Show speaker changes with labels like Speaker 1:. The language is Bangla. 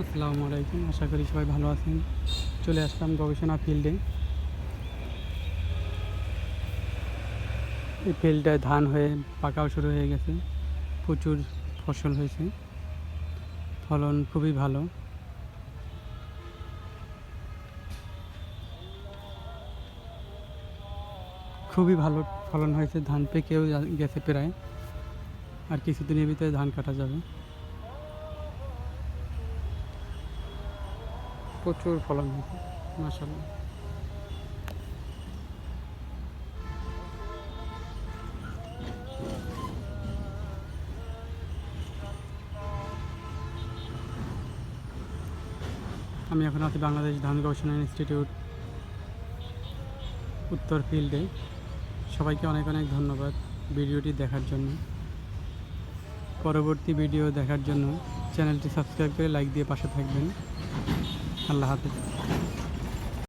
Speaker 1: আসসালামু আলাইকুম। আশা করি সবাই ভালো আছেন। চলে আসলাম গবেষণা ফিল্ডে। এই ফিল্ডটায় ধান হয়ে, পাকাও শুরু হয়ে গেছে। প্রচুর ফসল হয়েছে। ফলন খুবই ভালো। খুবই ভালো ফলন হয়েছে। ধান পেকেও গেছে প্রায়। আর কিছুদিনের ভিতরে ধান কাটা যাবে। প্রচুর ফলন হয়েছে মাসাল্লাহ আমি এখন আছি বাংলাদেশ ধান গবেষণা ইনস্টিটিউট উত্তর ফিল্ডে। সবাইকে অনেক অনেক ধন্যবাদ ভিডিওটি দেখার জন্য। পরবর্তী ভিডিও দেখার জন্য চ্যানেলটি সাবস্ক্রাইব করে লাইক দিয়ে পাশে থাকবেন। আল্লাহ হাফিজ।